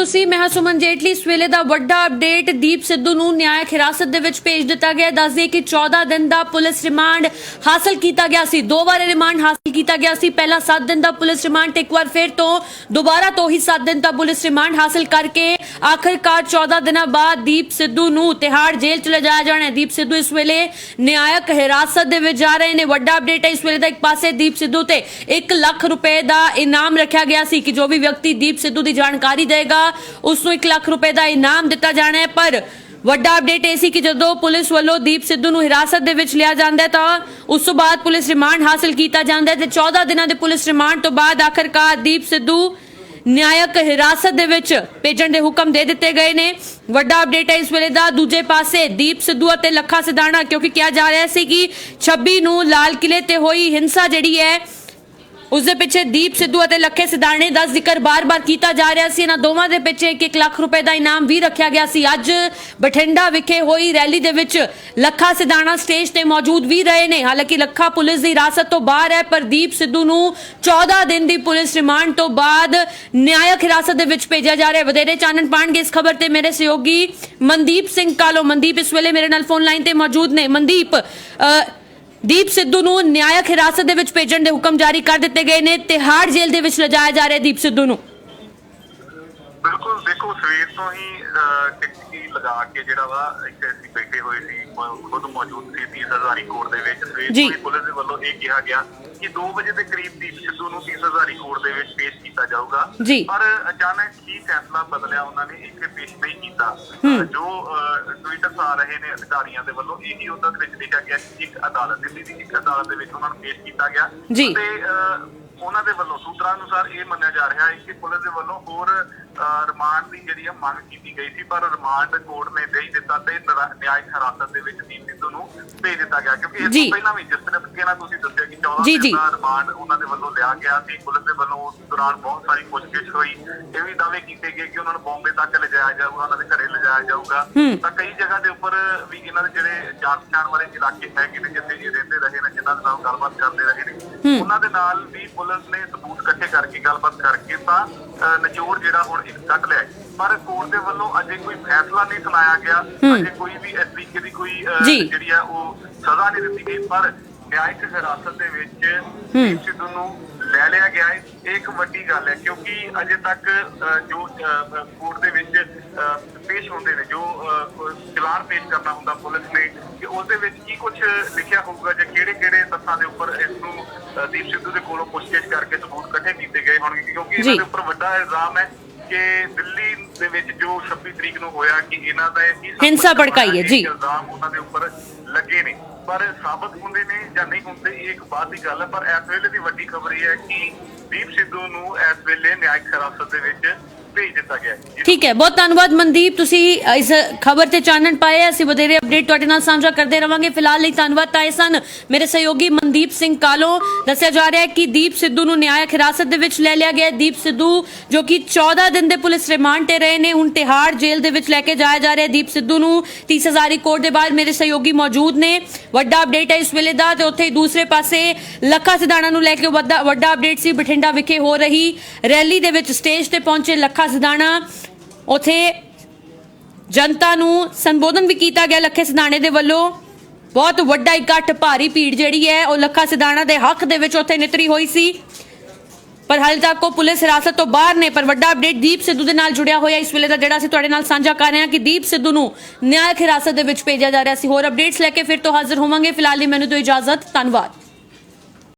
ਤੁਸੀਂ ਮੈਂ ਹਾਂ ਸੁਮਨ ਜੇਟਲੀ। ਇਸ ਵੇਲੇ ਦਾ ਵੱਡਾ ਅਪਡੇਟ ਦੀਪ ਸਿੱਧੂ ਨੂੰ ਨਿਆਇਕ ਹਿਰਾਸਤ ਦੇ ਵਿੱਚ ਭੇਜ ਦਿੱਤਾ ਗਿਆ ਦੱਸ ਦਈਏ ਕਿ 14 ਦਿਨ ਦਾ ਪੁਲਿਸ ਰਿਮਾਂਡ ਹਾਸਲ ਕੀਤਾ ਗਿਆ ਸੀ। ਦੋ ਵਾਰ ਰਿਮਾਂਡ ਹਾਸਲ ਕੀਤਾ ਗਿਆ ਸੀ। ਪਹਿਲਾਂ 7 ਦਿਨ ਦਾ ਪੁਲਿਸ ਰਿਮਾਂਡ ਤੇ ਇੱਕ ਵਾਰ ਫਿਰ ਤੋਂ ਦੁਬਾਰਾ ਤੋਂ ਹੀ 7 ਦਿਨ ਦਾ ਪੁਲਿਸ ਰਿਮਾਂਡ ਹਾਸਲ ਕਰਕੇ ਆਖਰਕਾਰ 14 ਦਿਨਾਂ ਬਾਅਦ ਦੀਪ ਸਿੱਧੂ ਨੂੰ ਤਿਹਾੜ ਜੇਲ੍ਹ ਚ ਲਿਜਾਇਆ ਜਾਣਾ ਹੈ। ਦੀਪ ਸਿੱਧੂ ਇਸ ਵੇਲੇ ਨਿਆਇਕ ਹਿਰਾਸਤ ਦੇ ਵਿੱਚ ਜਾ ਰਹੇ ਨੇ। ਵੱਡਾ ਅਪਡੇਟ ਹੈ। ਇਸ ਵੇਲੇ ਦਾ ਇੱਕ ਪਾਸੇ ਦੀਪ ਸਿੱਧੂ ਤੇ 1 ਲੱਖ ਰੁਪਏ ਦਾ ਇਨਾਮ ਰੱਖਿਆ ਗਿਆ ਸੀ ਕਿ ਜੋ ਵੀ ਵਿਅਕਤੀ ਦੀਪ ਸਿੱਧੂ ਦੀ ਜਾਣਕਾਰੀ ਦੇਗਾ ਉਸ ਨੂੰ 1 ਲੱਖ ਰੁਪਏ ਦਾ ਇਨਾਮ ਦਿੱਤਾ ਜਾਣਾ ਹੈ। ਪਰ ਵੱਡਾ ਅਪਡੇਟ ਇਹ ਸੀ ਕਿ ਜਦੋਂ ਪੁਲਿਸ ਵੱਲੋਂ ਦੀਪ ਸਿੱਧੂ ਨੂੰ ਹਿਰਾਸਤ ਦੇ ਵਿੱਚ ਲਿਆ ਜਾਂਦਾ ਹੈ ਤਾਂ ਉਸ ਤੋਂ ਬਾਅਦ ਪੁਲਿਸ ਰਿਮਾਂਡ ਹਾਸਲ ਕੀਤਾ ਜਾਂਦਾ ਹੈ ਤੇ 14 ਦਿਨਾਂ ਦੇ ਪੁਲਿਸ ਰਿਮਾਂਡ ਤੋਂ ਬਾਅਦ ਆਖਰਕਾਰ ਦੀਪ ਸਿੱਧੂ ਨਿਆਇਕ ਹਿਰਾਸਤ ਦੇ ਵਿੱਚ ਭੇਜਣ ਦੇ ਹੁਕਮ ਦੇ ਦਿੱਤੇ ਗਏ ਨੇ। ਵੱਡਾ ਅਪਡੇਟ ਹੈ ਇਸ ਵੇਲੇ ਦਾ। ਦੂਜੇ ਪਾਸੇ ਦੀਪ ਸਿੱਧੂ ਅਤੇ ਲੱਖਾ ਸਿਧਾਣਾ, ਕਿਉਂਕਿ ਕਿਹਾ ਜਾ ਰਿਹਾ ਸੀ ਕਿ 26 ਨੂੰ ਲਾਲ ਕਿਲੇ ਤੇ ਹੋਈ ਹਿੰਸਾ ਜਿਹੜੀ ਹੈ ਉਸ ਦੇ ਪਿੱਛੇ ਦੀਪ ਸਿੱਧੂ ਅਤੇ ਲੱਖੇ ਸਿਧਾਣੇ ਦਾ ਜ਼ਿਕਰ ਬਾਰ-ਬਾਰ ਕੀਤਾ ਜਾ ਰਿਹਾ ਸੀ। ਇਹਨਾਂ ਦੋਵਾਂ ਦੇ ਪਿੱਛੇ 1 ਲੱਖ ਰੁਪਏ ਦਾ ਇਨਾਮ ਵੀ ਰੱਖਿਆ ਗਿਆ ਸੀ। ਅੱਜ ਬਠਿੰਡਾ ਵਿਖੇ ਹੋਈ ਰੈਲੀ ਦੇ ਵਿੱਚ ਲੱਖਾ ਸਿਧਾਣਾ ਸਟੇਜ ਤੇ ਮੌਜੂਦ ਵੀ ਰਹੇ ਨੇ। ਹਾਲਾਂਕਿ ਲੱਖਾ ਪੁਲਿਸ ਦੀ ਹਿਰਾਸਤ ਤੋਂ ਬਾਹਰ ਹੈ ਪਰ ਦੀਪ ਸਿੱਧੂ ਨੂੰ 14 ਦਿਨ ਦੀ ਪੁਲਿਸ ਰਿਮਾਂਡ ਤੋਂ ਬਾਅਦ ਨਿਆਇਕ ਹਿਰਾਸਤ ਦੇ ਵਿੱਚ ਭੇਜਿਆ ਜਾ ਰਿਹਾ ਵਧੇਰੇ ਚਾਨਣ ਪਾਣਗੇ ਇਸ ਖਬਰ ਤੇ ਮੇਰੇ ਸਹਿਯੋਗੀ ਮਨਦੀਪ ਸਿੰਘ ਕਾਲੋ। ਮਨਦੀਪ ਇਸ ਵੇਲੇ ਮੇਰੇ ਨਾਲ ਫੋਨ ਲਾਈਨ ਤੇ ਮੌਜੂਦ ਨੇ। ਮਨਦੀਪ ਅ, ਦੀਪ ਸਿੱਧੂ ਨੂੰ ਨਿਆਇਕ ਹਿਰਾਸਤ ਦੇ ਵਿੱਚ ਭੇਜਣ ਦੇ ਹੁਕਮ ਜਾਰੀ ਕਰ ਦਿੱਤੇ ਗਏ ਨੇ ਤਿਹਾੜ ਜੇਲ੍ਹ ਦੇ ਵਿੱਚ ਲਿਜਾਇਆ ਜਾ ਰਿਹਾ ਦੀਪ ਸਿੱਧੂ ਨੂੰ। ਬਿਲਕੁਲ ਦੇਖੋ ਸਵੇਰ ਤੋਂ ਹੀ ਟਿਕਟੀ ਲਗਾ ਕੇ ਜਿਹੜਾ ਵਾ ਇੱਥੇ ਅਸੀਂ ਬੈਠੇ ਹੋਏ ਸੀ ਖੁਦ ਮੌਜੂਦ ਸੀ 30000 ਕੋਰਟ ਦੇ ਵਿੱਚ। ਸਵੇਰ। ਤੋਂ ਹੀ ਪੁਲਿਸ ਦੇ ਵੱਲੋਂ ਇਹ ਕਿਹਾ ਗਿਆ ਕਿ 2 ਵਜੇ ਦੇ ਕਰੀਬ ਦੀਪ ਸਿੱਧੂ ਨੂੰ 30000 ਕੋਰਟ ਦੇ ਵਿੱਚ ਪੇਸ਼ ਕੀਤਾ ਜਾਊਗਾ। ਪਰ ਅਚਾਨਕ ਹੀ ਫੈਸਲਾ ਬਦਲਿਆ ਉਹਨਾਂ ਨੇ ਇੱਥੇ ਪੇਸ਼ ਨਹੀਂ ਕੀਤਾ। ਜੋ ਆ ਰਹੇ ਨੇ ਅਧਿਕਾਰੀਆਂ ਦੇ ਵੱਲੋਂ ਇਹ ਉਹਨਾਂ ਦੇ ਵਿੱਚ ਲਿਖਿਆ ਗਿਆ ਕਿ ਇੱਕ ਅਦਾਲਤ ਦਿੱਲੀ ਦੀ ਇੱਕ ਅਦਾਲਤ ਦੇ ਵਿੱਚ ਉਹਨਾਂ ਨੂੰ ਪੇਸ਼ ਕੀਤਾ ਗਿਆ। ਤੇ ਉਹਨਾਂ ਦੇ ਵੱਲੋਂ ਸੂਤਰਾਂ ਅਨੁਸਾਰ ਇਹ ਮੰਨਿਆ ਜਾ ਰਿਹਾ ਹੈ ਕਿ ਪੁਲਿਸ ਦੇ ਵੱਲੋਂ ਹੋਰ ਰਿਮਾਂਡ ਦੀ ਜਿਹੜੀ ਹੈ ਮੰਗ ਕੀਤੀ ਗਈ ਸੀ ਪਰ ਰਿਮਾਂਡ ਕੋਰਟ ਨੇ ਦੇ ਹੀ ਦਿੱਤਾ ਤੇ ਨਿਆਇਕ ਹਿਰਾਸਤ ਦੇ ਵਿੱਚ ਦੀਪ ਸਿੱਧੂ ਨੂੰ ਭੇਜ ਦਿੱਤਾ ਗਿਆ ਕਿਉਂਕਿ ਇਸ। ਤੋਂ ਪਹਿਲਾਂ ਵੀ ਜਿਸ ਤਰੀਕੇ ਨਾਲ ਤੁਸੀਂ ਦੱਸਿਆ ਕਿ 14 ਜੀ, ਦਿਨ। ਦਾ ਰਿਮਾਂਡ ਉਹਨਾਂ ਦੇ ਵੱਲੋਂ ਲਿਆ ਗਿਆ ਸੀ ਪੁਲਿਸ ਦੇ ਵੱਲੋਂ ਉਸ ਦੌਰਾਨ ਬਹੁਤ ਸਾਰੀ ਪੁੱਛਗਿੱਛ ਹੋਈ ਇਹ ਵੀ ਦਾਅਵੇ ਕੀਤੇ ਗਏ ਕਿ ਉਹਨਾਂ ਨੂੰ ਬੰਬੇ ਤੱਕ ਲਿਜਾਇਆ ਜਾਊਗਾ ਉਹਨਾਂ ਦੇ ਘਰੇ ਲਿਜਾਇਆ ਜਾਊਗਾ। ਤਾਂ ਕਈ ਜਗ੍ਹਾ ਦੇ ਉੱਪਰ ਵੀ ਇਹਨਾਂ ਦੇ ਜਿਹੜੇ ਜਾਣ ਪਛਾਣ ਵਾਲੇ ਇਲਾਕੇ ਹੈਗੇ ਨੇ ਜਿੱਥੇ ਇਹ ਰਹਿੰਦੇ ਰਹੇ ਨੇ ਜਿਨ੍ਹਾਂ ਦੇ ਨਾਲ ਗੱਲਬਾਤ ਕਰਦੇ ਰਹੇ ਨੇ ਉਹਨਾਂ ਦੇ ਨਾਲ ਵੀ ਪੁਲਿਸ ਨੇ ਸਬੂਤ ਇਕੱਠੇ ਕਰਕੇ ਗੱਲਬਾਤ ਕਰਕੇ ਤਾਂ ਨਿਚੋੜ ਜਿਹੜਾ ਹੁਣ ਇੱਕ ਕੱਢ ਲਿਆ। ਪਰ ਕੋਰਟ ਦੇ ਵੱਲੋਂ ਅਜੇ ਕੋਈ ਫੈਸਲਾ ਨਹੀਂ ਸੁਣਾਇਆ ਗਿਆ। ਅਜੇ ਕੋਈ ਵੀ ਤਰੀਕੇ ਦੀ ਕੋਈ। ਜਿਹੜੀ ਆ ਉਹ ਸਜ਼ਾ ਨਹੀਂ ਦਿੱਤੀ ਗਈ। ਪਰ ਨਿਆਇਕ ਹਿਰਾਸਤ ਦੇ ਵਿੱਚ ਸਿੱਧੂ ਨੂੰ ਲੈ ਲਿਆ ਗਿਆ ਹੈ ਇਹ ਇੱਕ ਵੱਡੀ ਗੱਲ ਹੈ ਕਿਉਂਕਿ ਅਜੇ ਤੱਕ ਜੋ ਕੋਰਟ ਦੇ ਵਿੱਚ ਪੇਸ਼ ਹੁੰਦੇ ਨੇ ਜੋ ਚਲਾਨ ਪੇਸ਼ ਕਰਨਾ ਹੁੰਦਾ ਪੁਲਿਸ ਨੇ ਕਿ ਉਸ ਦੇ ਵਿੱਚ ਕੀ ਕੁਝ ਲਿਖਿਆ ਹੋਊਗਾ ਜਾਂ ਕਿਹੜੇ ਕਿਹੜੇ ਤੱਥਾਂ ਦੇ ਉੱਪਰ ਇਸ ਨੂੰ ਦੀਪ ਸਿੱਧੂ ਦੇ ਕੋਲੋਂ ਪੁੱਛਗਿੱਛ ਕਰਕੇ ਸਬੂਤ ਇਕੱਠੇ ਕੀਤੇ ਗਏ ਹੋਣਗੇ ਕਿਉਂਕਿ ਇਹਨਾਂ। ਦੇ ਉੱਪਰ ਵੱਡਾ ਇਲਜ਼ਾਮ ਹੈ ਕਿ ਦਿੱਲੀ ਦੇ ਵਿੱਚ ਜੋ 26 ਤਰੀਕ ਨੂੰ ਹੋਇਆ ਕਿ ਇਹਨਾਂ ਦਾ ਇਹ ਹਿੰਸਾ ਭੜਕਾਈ ਹੈ, ਜੀ। ਇਲਜ਼ਾਮ ਉਹਨਾਂ ਦੇ ਉੱਪਰ ਲੱਗੇ ਨੇ ਪਰ ਸਾਬਤ ਹੁੰਦੇ ਨੇ ਜਾਂ ਨਹੀਂ ਹੁੰਦੇ ਇਹ ਇੱਕ ਬਾਅਦ ਦੀ ਗੱਲ ਹੈ। ਪਰ ਇਸ ਵੇਲੇ ਦੀ ਵੱਡੀ ਖਬਰ ਇਹ ਹੈ ਕਿ ਦੀਪ ਸਿੱਧੂ ਨੂੰ ਇਸ ਵੇਲੇ ਨਿਆਇਕ ਹਿਰਾਸਤ ਦੇ ਵਿੱਚ ਭੇਜ ਦਿੱਤਾ ਗਿਆ ਹੈ। ਠੀਕ ਹੈ, ਬਹੁਤ ਧੰਨਵਾਦ ਮਨਦੀਪ, ਤੁਸੀਂ ਇਸ ਖਬਰ ਤੇ ਚਾਨਣ ਪਾਏ, ਅਸੀਂ ਵਧੇਰੇ ਅਪਡੇਟ ਤੁਹਾਡੇ ਨਾਲ ਸਾਂਝਾ ਕਰਦੇ ਰਵਾਂਗੇ। ਫਿਲਹਾਲ ਲਈ ਧੰਨਵਾਦ, ਤਾਂ ਸਨ ਮੇਰੇ ਸਹਿਯੋਗੀ ਮਨਦੀਪ ਸਿੰਘ ਕਾਲੋ। ਦੱਸਿਆ ਜਾ ਰਿਹਾ ਹੈ ਕਿ ਦੀਪ ਸਿੱਧੂ ਨੂੰ ਨਿਆਇਕ ਹਿਰਾਸਤ ਦੇ ਵਿੱਚ ਲੈ ਲਿਆ ਗਿਆ ਹੈ। ਦੀਪ ਸਿੱਧੂ, ਜੋ ਕਿ 14 ਦਿਨ ਦੇ ਪੁਲਿਸ ਰਿਮਾਂਡ ਤੇ ਰਹੇ ਨੇ, ਹੁਣ ਤਿਹਾੜ ਜੇਲ੍ਹ ਦੇ ਵਿੱਚ ਲੈ ਕੇ ਜਾਇਆ ਜਾ ਰਿਹਾ ਹੈ। ਦੀਪ ਸਿੱਧੂ ਨੂੰ 30000 ਕੋਰਟ ਦੇ ਬਾਅਦ ਮੇਰੇ ਸਹਿਯੋਗੀ ਮੌਜੂਦ ਨੇ। ਵੱਡਾ ਅਪਡੇਟ ਹੈ ਇਸ ਵੇਲੇ ਦਾ ਤੇ ਉੱਥੇ ਹੀ ਦੂਸਰੇ ਪਾਸੇ ਲੱਖਾ ਸਿਧਾਣਾ ਨੂੰ ਲੈ ਕੇ ਵੱਡਾ ਵੱਡਾ ਅਪਡੇਟ ਸੀ। ਬਠਿੰਡਾ ਵਿਖੇ ਹੋ ਰਹੀ ਰੈਲੀ ਦੇ ਵਿੱਚ ਸਟੇਜ ਤੇ ਪਹੁੰਚੇ ਲੱਖਾ ਸਿਧਾਣਾ ਉਥੇ ਜਨਤਾ ਨੂੰ ਸੰਬੋਧਨ ਵੀ ਕੀਤਾ ਗਿਆ ਲੱਖੇ ਸਿਧਾਣੇ ਦੇ ਵੱਲੋਂ। ਬਹੁਤ ਵੱਡਾ ਇਕੱਠ ਭਾਰੀ ਭੀੜ ਜਿਹੜੀ ਹੈ, ਉਹ ਲੱਖਾ ਸਿਧਾਣਾ ਦੇ ਹੱਕ ਦੇ ਵਿੱਚ ਉੱਥੇ ਨਿਤਰੀ ਹੋਈ ਸੀ। ਪਰ ਹਾਲੇ ਤੱਕ ਉਹ ਪੁਲਿਸ ਹਿਰਾਸਤ ਤੋਂ ਬਾਹਰ ਨੇ, ਪਰ ਵੱਡਾ ਅਪਡੇਟ ਦੀਪ ਸਿੱਧੂ ਦੇ ਨਾਲ ਜੁੜਿਆ ਹੋਇਆ ਇਸ ਵੇਲੇ ਦਾ ਜਿਹੜਾ ਅਸੀਂ ਤੁਹਾਡੇ ਨਾਲ ਸਾਂਝਾ ਕਰ ਰਹੇ ਹਾਂ ਕਿ ਦੀਪ ਸਿੱਧੂ ਨੂੰ ਨਿਆਇਕ ਹਿਰਾਸਤ ਦੇ ਵਿੱਚ ਭੇਜਿਆ ਜਾ ਰਿਹਾ ਸੀ। ਹੋਰ ਅਪਡੇਟਸ ਲੈ ਕੇ ਫਿਰ ਤੋਂ ਹਾਜ਼ਰ ਹੋਵਾਂਗੇ। ਫਿਲਹਾਲ ਲਈ ਮੈਨੂੰ ਦਿਓ ਇਜਾਜ਼ਤ। ਧੰਨਵਾਦ।